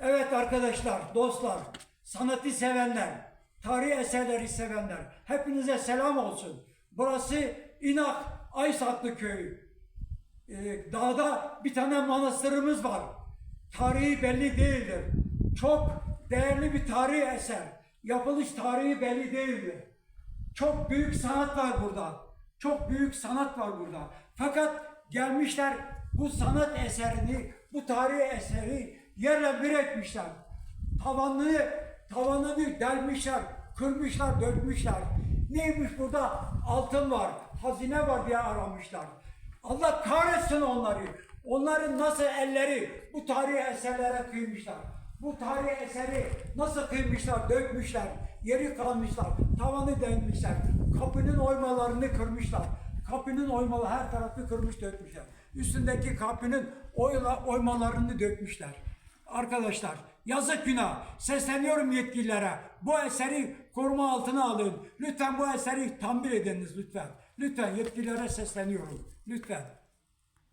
Evet arkadaşlar, dostlar, sanatı sevenler, tarihi eserleri sevenler, hepinize selam olsun. Burası İnak Aysaklı Köyü. Ee, dağda bir tane manastırımız var. Tarihi belli değildir. Çok değerli bir tarihi eser. Yapılış tarihi belli değildir. Çok büyük sanat var burada. Çok büyük sanat var burada. Fakat gelmişler bu sanat eserini, bu tarihi eseri yerle bir etmişler. Tavanını, tavanını delmişler, kırmışlar, dökmüşler. Neymiş burada? Altın var, hazine var diye aramışlar. Allah kahretsin onları. Onların nasıl elleri bu tarihi eserlere kıymışlar. Bu tarihi eseri nasıl kıymışlar, dökmüşler, yeri kalmışlar, tavanı delmişler, kapının oymalarını kırmışlar. Kapının oymaları her tarafı kırmış dökmüşler. Üstündeki kapının oyla, oymalarını dökmüşler. Arkadaşlar yazık günah. Sesleniyorum yetkililere. Bu eseri koruma altına alın. Lütfen bu eseri tamir ediniz lütfen. Lütfen yetkililere sesleniyorum. Lütfen.